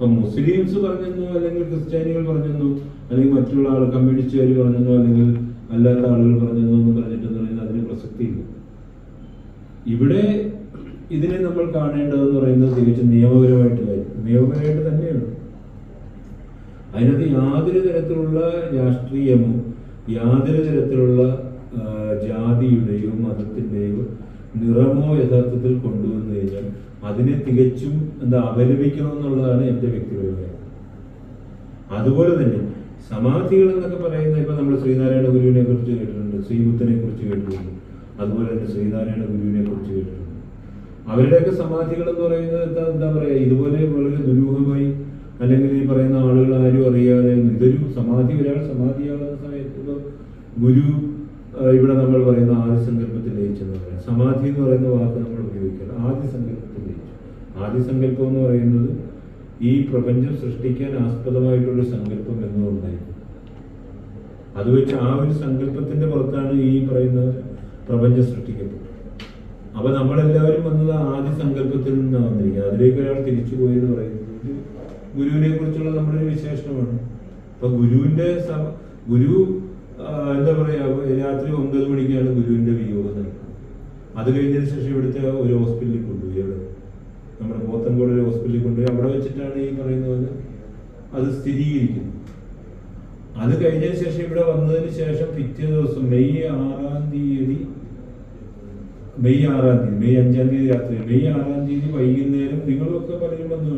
ഇപ്പൊ മുസ്ലിംസ് പറഞ്ഞെന്നോ അല്ലെങ്കിൽ ക്രിസ്ത്യാനികൾ പറഞ്ഞെന്നോ അല്ലെങ്കിൽ മറ്റുള്ള ആൾ കമ്മ്യൂണിസ്റ്റുകാർ പറഞ്ഞെന്നോ അല്ലെങ്കിൽ അല്ലാത്ത ആളുകൾ പറഞ്ഞെന്നോ എന്ന് പറഞ്ഞിട്ടെന്ന് പറയുന്നത് അതിന് പ്രസക്തിയില്ല. ഇവിടെ ഇതിനെ നമ്മൾ കാണേണ്ടതെന്ന് പറയുന്നത് തികച്ചും നിയമപരമായിട്ട് നിയമപരമായിട്ട് തന്നെയാണ്. അതിനകത്ത് യാതൊരു തരത്തിലുള്ള രാഷ്ട്രീയമോ യാതൊരു തരത്തിലുള്ള ജാതിയുടെയോ മതത്തിന്റെയോ നിറമോ യഥാർത്ഥത്തിൽ കൊണ്ടുവന്നു കഴിഞ്ഞാൽ അതിനെ തികച്ചും എന്താ അപലപിക്കണം എന്നുള്ളതാണ് എന്റെ വ്യക്തിപരമായ അതുപോലെ തന്നെ സമാധികൾ എന്നൊക്കെ പറയുന്ന ഇപ്പൊ നമ്മൾ ശ്രീനാരായണ ഗുരുവിനെ കുറിച്ച് കേട്ടിട്ടുണ്ട് ശ്രീബുദ്ധനെ കുറിച്ച് കേട്ടിട്ടുണ്ട് അതുപോലെ തന്നെ ശ്രീനാരായണ ഗുരുവിനെ കുറിച്ച് കേട്ടിട്ടുണ്ട്. അവരുടെയൊക്കെ സമാധികൾ എന്ന് പറയുന്നത് എന്താ എന്താ പറയാ ഇതുപോലെ വളരെ ദുരൂഹമായി അല്ലെങ്കിൽ ഈ പറയുന്ന ആളുകൾ ആരും അറിയാതെ ഇതൊരു സമാധി ഒരാൾ സമാധിയാകുന്ന സമയത്ത് ഗുരു ഇവിടെ നമ്മൾ പറയുന്ന ആദ്യ സങ്കല്പത്തിൽ ലയിച്ചെന്ന് സമാധി എന്ന് പറയുന്ന വാക്ക് നമ്മൾ ഉപയോഗിക്കുന്നത് ആദ്യ സങ്കല്പത്തിൽ ലയിച്ചു ആദ്യ സങ്കല്പം എന്ന് പറയുന്നത് ഈ പ്രപഞ്ചം സൃഷ്ടിക്കാൻ ആസ്പദമായിട്ടുള്ള സങ്കല്പം എന്നുണ്ടായിരുന്നു അത് വെച്ച് ആ ഒരു സങ്കല്പത്തിന്റെ പുറത്താണ് ഈ പറയുന്ന പ്രപഞ്ചം സൃഷ്ടിക്കപ്പെട്ടത്. അപ്പൊ നമ്മളെല്ലാവരും വന്നത് ആദ്യ സങ്കല്പത്തിൽ നിന്നാണ് വന്നിരിക്കുന്നത്. അതിലേക്ക് ഒരാൾ തിരിച്ചു പോയി എന്ന് പറയുന്നത് ഗുരുവിനെ കുറിച്ചുള്ള നമ്മുടെ ഒരു വിശേഷണമാണ്. അപ്പൊ ഗുരുവിന്റെ ഗുരു എന്താ പറയാ രാത്രി ഒമ്പത് മണിക്കാണ് ഗുരുവിന്റെ വിയോഗം അത് കഴിഞ്ഞതിന് ശേഷം ഇവിടുത്തെ ഒരു ഹോസ്പിറ്റലിൽ കൊണ്ടുപോയി അവിടെ. നമ്മുടെ പോത്തൻകോട് ഒരു ഹോസ്പിറ്റലിൽ കൊണ്ടുപോയി. അവിടെ വെച്ചിട്ടാണ് ഈ പറയുന്ന പോലെ അത് സ്ഥിരീകരിക്കുന്നത്. അത് കഴിഞ്ഞതിന് ശേഷം ഇവിടെ വന്നതിന് ശേഷം പിറ്റേ ദിവസം മെയ് ആറാം തീയതി മെയ് ആറാം തീയതി മെയ് അഞ്ചാം തീയതി രാത്രി മെയ് ആറാം തീയതി വൈകുന്നേരം നിങ്ങളൊക്കെ പലരും വന്നു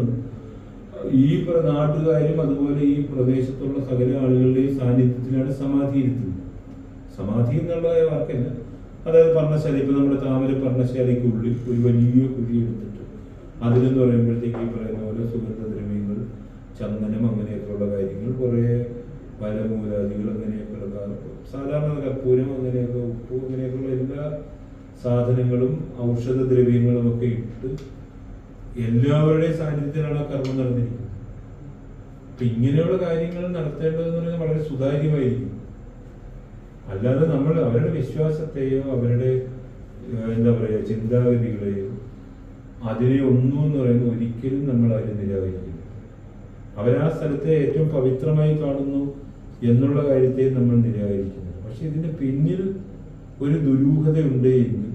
ഈ നാട്ടുകാരും അതുപോലെ ഈ പ്രദേശത്തുള്ള സകല ആളുകളുടെയും സാന്നിധ്യത്തിലാണ് സമാധി ഇരുത്തുന്നത്. സമാധി എന്നുള്ള വാക്കല്ല അതായത് പർണശാല ഇപ്പൊ നമ്മുടെ താമര പർണശാലയ്ക്ക് ഉള്ളിൽ ഒരു വലിയ കുഴി എടുത്തിട്ട് അതിലെന്ന് പറയുമ്പോഴത്തേക്ക് ഈ പറയുന്ന പോലെ സുഗന്ധദ്രവ്യങ്ങൾ ചന്ദനം അങ്ങനെയൊക്കെയുള്ള കാര്യങ്ങൾ കുറേ പലമൂലാദികൾ അങ്ങനെയൊക്കെയുള്ള സാധാരണ കർപ്പൂരം അങ്ങനെയൊക്കെ ഉപ്പ് അങ്ങനെയൊക്കെയുള്ള എല്ലാ സാധനങ്ങളും ഔഷധദ്രവ്യങ്ങളും ഒക്കെ ഇട്ട് എല്ലാവരുടെയും സാന്നിധ്യത്തിലാണ് കർമ്മം നടന്നിരിക്കുന്നത്. ഇങ്ങനെയുള്ള കാര്യങ്ങൾ നടത്തേണ്ടതെന്ന് പറയുന്നത് വളരെ സുതാര്യമായിരിക്കും. അല്ലാതെ നമ്മൾ അവരുടെ വിശ്വാസത്തെയോ അവരുടെ എന്താ പറയുക ചിന്താഗതികളെയോ അതിനെ ഒന്നും എന്ന് പറയുന്നത് ഒരിക്കലും നമ്മൾ അതിനെ നിരാകരിക്കില്ല. അവരാ സ്ഥലത്തെ ഏറ്റവും പവിത്രമായി കാണുന്നു എന്നുള്ള കാര്യത്തെ നമ്മൾ നിരാകരിക്കുന്നു പക്ഷെ ഇതിന്റെ പിന്നിൽ ഒരു ദുരൂഹത ഉണ്ട് എങ്കിൽ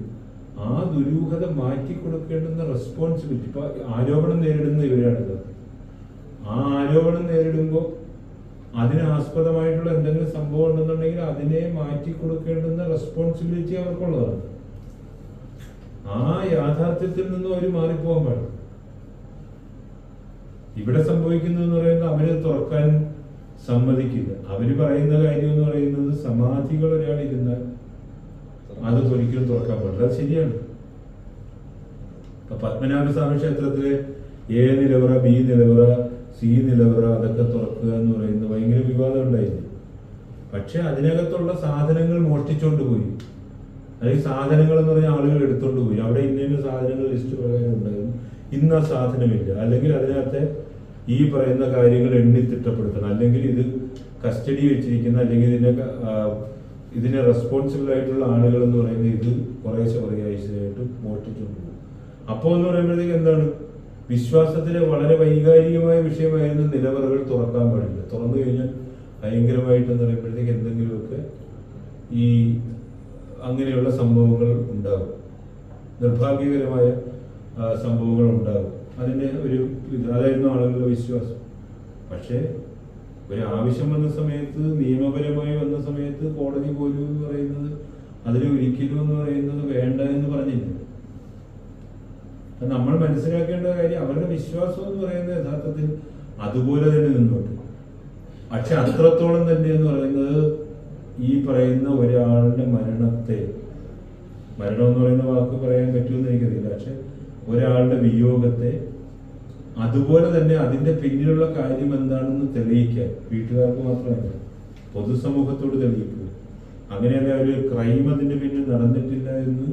ആ ദുരൂഹത മാറ്റി കൊടുക്കേണ്ടുന്ന റെസ്പോൺസിബിലിറ്റി ഇപ്പൊ ആരോപണം നേരിടുന്ന ഇവരാണിത് ആ ആരോപണം നേരിടുമ്പോൾ അതിന് ആസ്പദമായിട്ടുള്ള എന്തെങ്കിലും സംഭവം ഉണ്ടെന്നുണ്ടെങ്കിൽ അതിനെ മാറ്റി കൊടുക്കേണ്ടുന്ന റെസ്പോൺസിബിലിറ്റി അവർക്കുള്ളതാണ്. ആ യാഥാർത്ഥ്യത്തിൽ നിന്നും അവർ മാറിപ്പോകാൻ പാടില്ല. ഇവിടെ സംഭവിക്കുന്നത് എന്ന് പറയുന്നത് അവർ തുറക്കാൻ സമ്മതിക്കില്ല. അവർ പറയുന്ന കാര്യം എന്ന് പറയുന്നത് സമാധികൾ ഒരാൾ ഇരുന്നാൽ അത് ഒരിക്കലും തുറക്കാൻ പാടില്ല. അത് ശരിയാണ്. പത്മനാഭസ്വാമി ക്ഷേത്രത്തിലെ എ നിലവറ ബി നിലവറ സി നിലവറ അതൊക്കെ തുറക്കുക എന്ന് പറയുന്നത് ഭയങ്കര വിവാദം ഉണ്ടായിരുന്നു. പക്ഷെ അതിനകത്തുള്ള സാധനങ്ങൾ മോഷ്ടിച്ചോണ്ട് പോയി. അല്ലെങ്കിൽ സാധനങ്ങൾ എന്ന് പറഞ്ഞ ആളുകൾ എടുത്തോണ്ട് പോയി. അവിടെ ഇന്ന ഇന്ന സാധനങ്ങൾ ലിസ്റ്റ് പ്രകാരം ഉണ്ടായിരുന്നു. ഇന്ന സാധനമില്ല. അല്ലെങ്കിൽ അതിനകത്തെ ഈ പറയുന്ന കാര്യങ്ങൾ എണ്ണി തിട്ടപ്പെടുത്തണം. അല്ലെങ്കിൽ ഇത് കസ്റ്റഡി വെച്ചിരിക്കുന്ന അല്ലെങ്കിൽ ഇതിനെ റെസ്പോൺസിബിൾ ആയിട്ടുള്ള ആളുകൾ എന്ന് പറയുന്നത് ഇത് കുറേശ്ശെ കുറേ ആഴ്ചയായിട്ട് മോഷ്ടിച്ചുകൊണ്ട് പോകും. അപ്പോൾ എന്ന് പറയുമ്പോഴത്തേക്ക് എന്താണ്? വിശ്വാസത്തിലെ വളരെ വൈകാരികമായ വിഷയമായിരുന്നു നിലവറകൾ തുറക്കാൻ പാടില്ല. തുറന്നു കഴിഞ്ഞാൽ ഭയങ്കരമായിട്ട് എന്ന് പറയുമ്പോഴത്തേക്ക് എന്തെങ്കിലുമൊക്കെ ഈ അങ്ങനെയുള്ള സംഭവങ്ങൾ ഉണ്ടാകും നിർഭാഗ്യകരമായ സംഭവങ്ങൾ ഉണ്ടാകും അതിന്റെ ഒരു ഇതായിരുന്നു ആളുകളുടെ വിശ്വാസം. പക്ഷേ ഒരു ആവശ്യം വന്ന സമയത്ത് നിയമപരമായി വന്ന സമയത്ത് കോടതി പോലും എന്ന് പറയുന്നത് അതിൽ ഒരിക്കലും എന്ന് പറയുന്നത് വേണ്ട എന്ന് പറഞ്ഞില്ല. അത് നമ്മൾ മനസ്സിലാക്കേണ്ട കാര്യം അവരുടെ വിശ്വാസം എന്ന് പറയുന്നത് യഥാർത്ഥത്തിൽ അതുപോലെ തന്നെ നിന്നോട്ട്. പക്ഷെ അത്രത്തോളം തന്നെ എന്ന് പറയുന്നത് ഈ പറയുന്ന ഒരാളുടെ മരണത്തെ മരണം എന്ന് പറയുന്ന വാക്ക് പറയാൻ പറ്റുമെന്ന് എനിക്കറിയില്ല. പക്ഷെ ഒരാളുടെ വിയോഗത്തെ അതുപോലെ തന്നെ അതിന്റെ പിന്നിലുള്ള കാര്യം എന്താണെന്ന് തെളിയിക്കാൻ വീട്ടുകാർക്ക് മാത്രമല്ല പൊതുസമൂഹത്തോട് തെളിയിക്കുക അങ്ങനെയല്ല ഒരു ക്രൈം അതിന്റെ പിന്നിൽ നടന്നിട്ടില്ല എന്ന്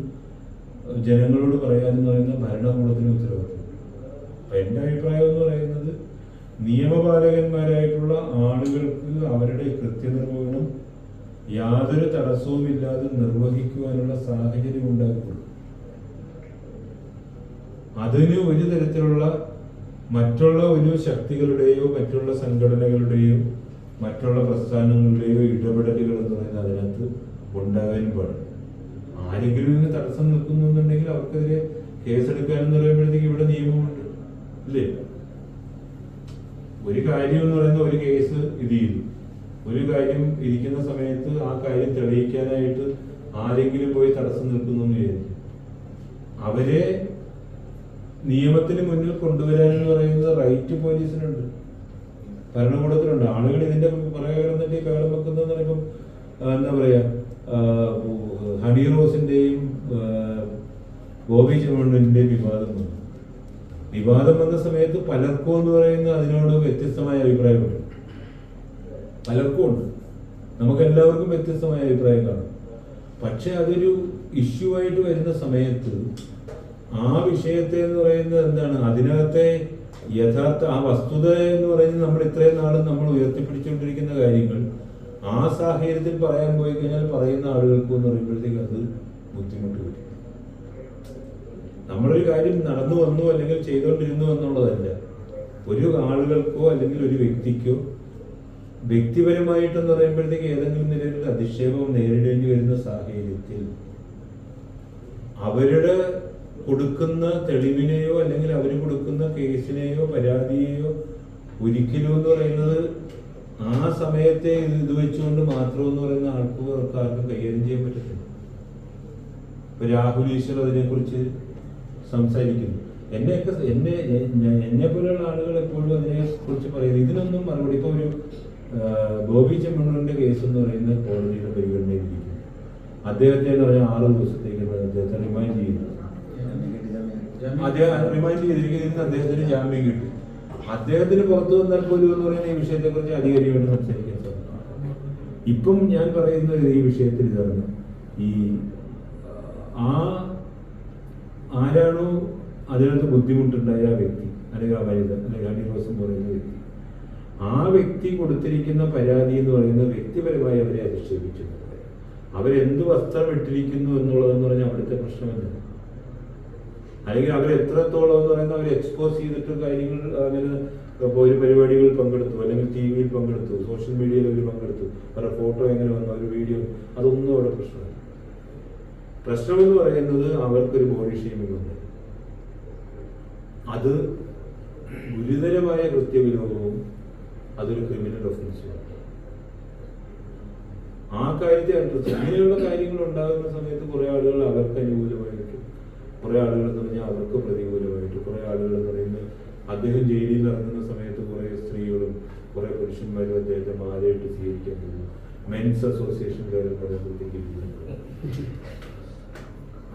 ജനങ്ങളോട് പറയാമെന്ന് പറയുന്ന ഭരണകൂടത്തിന് ഉത്തരവാദിത്വം. അപ്പൊ എന്റെ അഭിപ്രായം എന്ന് പറയുന്നത് നിയമപാലകന്മാരായിട്ടുള്ള ആളുകൾക്ക് അവരുടെ കൃത്യനിർവഹണം യാതൊരു തടസ്സവുമില്ലാതെ നിർവഹിക്കുവാനുള്ള സാഹചര്യം ഉണ്ടാക്കുള്ളൂ അതിന് ഒരു തരത്തിലുള്ള മറ്റുള്ള ഒരു ശക്തികളുടെയോ മറ്റുള്ള സംഘടനകളുടെയോ മറ്റുള്ള പ്രസ്ഥാനങ്ങളുടെയോ ഇടപെടലുകൾ എന്ന് പറയുന്നത് അതിനകത്ത് ഉണ്ടാകാനും പാടില്ല. ആരെങ്കിലും ഇതിന് തടസ്സം നിൽക്കുന്നുണ്ടെങ്കിൽ അവർക്കെതിരെ കേസെടുക്കാൻ എന്ന് പറയുമ്പോഴത്തേക്ക് ഇവിടെ നിയമമുണ്ട്. അല്ലേ ഒരു കാര്യം എന്ന് പറയുന്ന ഒരു കേസ് ഇത് ചെയ്തു. ഒരു കാര്യം ഇരിക്കുന്ന സമയത്ത് ആ കാര്യം തെളിയിക്കാനായിട്ട് ആരെങ്കിലും പോയി തടസ്സം നിൽക്കുന്നു അവരെ നിയമത്തിന് മുന്നിൽ കൊണ്ടുവരാൻ എന്ന് പറയുന്നത് റൈറ്റ് പോലീസിനുണ്ട്. ഭരണകൂടത്തിലുണ്ട് ആളുകൾ ഇതിന്റെ പുറകെ കിടന്നിട്ട് ഈ ബഹളം വെക്കുന്നതെന്ന് പറയുമ്പം എന്താ പറയാ ഹണി റോസിന്റെയും ആ, ബോബി വിവാദം വന്നു. വിവാദം വന്ന സമയത്ത് പലർക്കും എന്ന് പറയുന്ന അതിനോട് വ്യത്യസ്തമായ അഭിപ്രായമുണ്ട്. പലർക്കും ഉണ്ട്. നമുക്ക് എല്ലാവർക്കും വ്യത്യസ്തമായ അഭിപ്രായം കാണും. പക്ഷെ അതൊരു ഇഷ്യൂ ആയിട്ട് വരുന്ന സമയത്ത് ആ വിഷയത്തെ എന്ന് പറയുന്നത് എന്താണ്? അതിനകത്തെ യഥാർത്ഥ ആ വസ്തുത എന്ന് പറയുന്നത് നമ്മൾ ഇത്രയും നാളും നമ്മൾ ഉയർത്തിപ്പിടിച്ചുകൊണ്ടിരിക്കുന്ന കാര്യങ്ങൾ ആ സാഹചര്യത്തിൽ പറയാൻ പോയി കഴിഞ്ഞാൽ പറയുന്ന ആളുകൾക്ക് എന്ന് പറയുമ്പോഴത്തേക്ക് അത് ബുദ്ധിമുട്ട് വരും. നമ്മളൊരു കാര്യം നടന്നു വന്നു അല്ലെങ്കിൽ ചെയ്തുകൊണ്ടിരുന്നു എന്നുള്ളതല്ല. ഒരു ആളുകൾക്കോ അല്ലെങ്കിൽ ഒരു വ്യക്തിക്കോ വ്യക്തിപരമായിട്ടെന്ന് പറയുമ്പോഴത്തേക്ക് ഏതെങ്കിലും നിലയിൽ അധിക്ഷേപം നേരിടേണ്ടി വരുന്ന സാഹചര്യത്തിൽ അവരുടെ കൊടുക്കുന്ന തെളിവിനെയോ അല്ലെങ്കിൽ അവർ കൊടുക്കുന്ന കേസിനെയോ പരാതിയെയോ ഒരിക്കലും എന്ന് പറയുന്നത് ആ സമയത്തെ ഇത് ഇത് വെച്ചുകൊണ്ട് മാത്രം എന്ന് പറയുന്ന ആൾക്ക് ആർക്കും കൈകാര്യം ചെയ്യാൻ പറ്റത്തില്ല. ഇപ്പൊ രാഹുൽ ഈശ്വർ അതിനെക്കുറിച്ച് സംസാരിക്കുന്നു. എന്നെയൊക്കെ എന്നെ എന്നെ പോലെയുള്ള ആളുകൾ എപ്പോഴും അതിനെ കുറിച്ച് പറയുന്നത് ഇതിനൊന്നും മറുപടി. ഇപ്പൊ ഒരു ഗോപി ബോബി ചെമ്മണ്ണൂരിന്റെ കേസ് എന്ന് പറയുന്ന കോടതിയുടെ പരിഗണനയിലിരിക്കുന്നു. അദ്ദേഹത്തെ എന്ന് പറഞ്ഞാൽ ആറ് ദിവസത്തേക്ക് അദ്ദേഹത്തെ റിമൈൻഡ് ചെയ്യുന്നു അദ്ദേഹം റിമൈൻഡ് ചെയ്തിരിക്കുന്നതിന് അദ്ദേഹത്തിന് ജാമ്യം കിട്ടി. അദ്ദേഹത്തിന് പുറത്തു വന്നാൽ പോലും എന്ന് പറയുന്ന ഈ വിഷയത്തെ കുറിച്ച് അധികാരിയോട് സംസാരിക്കാൻ സാധിക്കും. ഇപ്പം ഞാൻ പറയുന്നത് ഈ വിഷയത്തിൽ ഇതാണ്. ഈ ആ ആരാണോ അതിനകത്ത് ബുദ്ധിമുട്ടുണ്ടായ ആ വ്യക്തി അല്ലെങ്കിൽ ആ വനിത അല്ലെങ്കിൽ റോസ് എന്ന് പറയുന്ന വ്യക്തി ആ വ്യക്തി കൊടുത്തിരിക്കുന്ന പരാതി എന്ന് പറയുന്നത് വ്യക്തിപരമായി അവരെ അധിക്ഷേപിച്ചു അവരെന്ത് വസ്ത്രം ഇട്ടിരിക്കുന്നു എന്നുള്ളതെന്ന് പറഞ്ഞാൽ അവിടുത്തെ പ്രശ്നമല്ല അല്ലെങ്കിൽ അവർ എത്രത്തോളം എന്ന് പറയുന്നത് അവർ എക്സ്പോസ് ചെയ്തിട്ട് കാര്യങ്ങൾ അങ്ങനെ ഒരു പരിപാടികളിൽ പങ്കെടുത്തു അല്ലെങ്കിൽ ടി വിയിൽ പങ്കെടുത്തു സോഷ്യൽ മീഡിയയിൽ അവർ പങ്കെടുത്തു അവരുടെ ഫോട്ടോ എങ്ങനെ വന്നു ഒരു വീഡിയോ അതൊന്നും അവിടെ പ്രശ്നമല്ല. പ്രശ്നമെന്ന് പറയുന്നത് അവർക്കൊരു ബോഡി ഷെയ്മിംഗ് ഉണ്ട്. അത് ഗുരുതരമായ കൃത്യവിനോദവും അതൊരു ക്രിമിനൽ ഒഫൻസുമാണ് ആ കാര്യത്തെ ഇങ്ങനെയുള്ള കാര്യങ്ങൾ ഉണ്ടാകുന്ന സമയത്ത് കുറെ ആളുകൾ അവർക്ക് അനുകൂലമായിട്ട് കുറെ ആളുകൾ എന്ന് പറഞ്ഞാൽ അവർക്ക് പ്രതികൂലമായിട്ട് കുറെ ആളുകൾ എന്ന് പറയുന്നത് അദ്ദേഹം ജയിലിൽ ഇറങ്ങുന്ന സമയത്ത് കുറെ സ്ത്രീകളും കുറെ പുരുഷന്മാരും അദ്ദേഹത്തെ മാലയിട്ട് സ്വീകരിക്കാൻ പോകുന്നു. മെൻസ് പറയുമ്പോഴത്തേക്ക്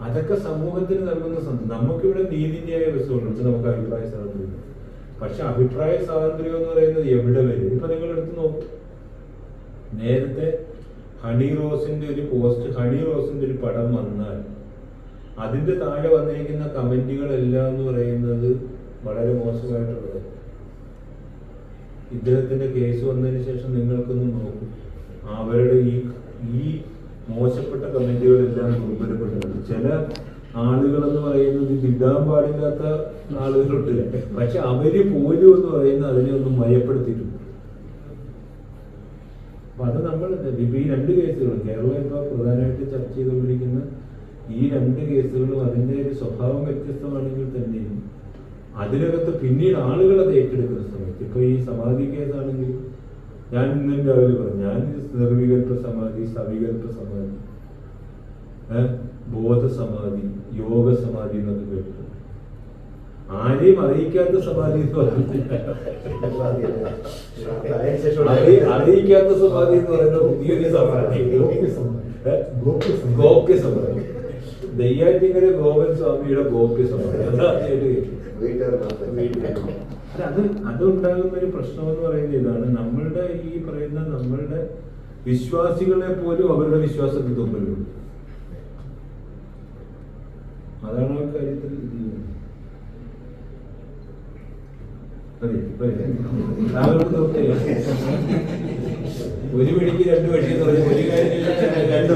അതൊക്കെ സമൂഹത്തിന് നൽകുന്ന നമുക്കിവിടെ നീതിന്യായ വ്യവസ്ഥകളുണ്ട് നമുക്ക് അഭിപ്രായ സ്വാതന്ത്ര്യം പക്ഷെ അഭിപ്രായ സ്വാതന്ത്ര്യം എന്ന് പറയുന്നത് എവിടെ വരും? ഇപ്പൊ നിങ്ങൾ എടുത്ത് നോക്കും. നേരത്തെ ഹണി റോസിന്റെ ഒരു പോസ്റ്റ് ഹണി റോസിന്റെ ഒരു പടം വന്നാൽ അതിന്റെ താഴെ വന്നിരിക്കുന്ന കമന്റുകളെല്ലാം എന്ന് പറയുന്നത് വളരെ മോശമായിട്ടുള്ളത്. ഇദ്ദേഹത്തിന്റെ കേസ് വന്നതിന് ശേഷം നിങ്ങൾക്കൊന്ന് നോക്കും. അവരുടെ ഈ ഈ മോശപ്പെട്ട കമന്റുകളെല്ലാം ദുർബലപ്പെട്ടിട്ടുണ്ട് ചില ആളുകൾ എന്ന് പറയുന്നത് ഇത് പാടില്ലാത്ത ആളുകളുണ്ട്. പക്ഷെ അവർ പോലും എന്ന് പറയുന്നത് അതിനെ ഒന്ന് മയപ്പെടുത്തിയിട്ടുണ്ട്. അപ്പൊ അത് നമ്മൾ ഈ രണ്ട് കേസുകളും കേരളം ഇപ്പൊ പ്രധാനമായിട്ട് ചർച്ച ചെയ്തുകൊണ്ടിരിക്കുന്ന ഈ രണ്ട് കേസുകളും അതിന്റെ ഒരു സ്വഭാവം വ്യത്യസ്തമാണെങ്കിൽ തന്നെയും അതിനകത്ത് പിന്നീട് ആളുകൾ അത് ഏറ്റെടുക്കുന്ന സമയത്ത് ഇപ്പൊ ഈ സമാധി കേസാണെങ്കിൽ ഞാൻ ഇന്നും രാവിലെ പറഞ്ഞു ഞാൻ നിർവികൽപ്പ സമാധി സവികൽപ്പ സമാധി ബോധ സമാധി യോഗ സമാധി എന്നൊക്കെ കേട്ടു ആരെയും അറിയിക്കാത്ത സമാധി എന്ന് പറയുന്നത് അറി- അറിയിക്കാത്ത സമാധി എന്ന് പറയുന്ന പുതിയൊരു സമാധി? ഗോപ്യ സമാധി ദയ്യാറ്റിങ്കര ഗോപൻ സ്വാമിയുടെ സമാധി അതാ ആദ്യമായിട്ട് കേട്ടത്. അല്ല, അത് അത് ഉണ്ടാകുന്ന ഒരു പ്രശ്നം എന്ന് പറയുന്നത് ഇതാണ്. നമ്മളുടെ ഈ പറയുന്ന നമ്മളുടെ വിശ്വാസികളെ പോലും അവരുടെ വിശ്വാസത്തിൽ തുമ്പലുണ്ട്. അതാണ് ആ കാര്യത്തിൽ? ഒരു വഴിക്ക് രണ്ട് പറഞ്ഞ് ഒരു കാര്യം രണ്ട്.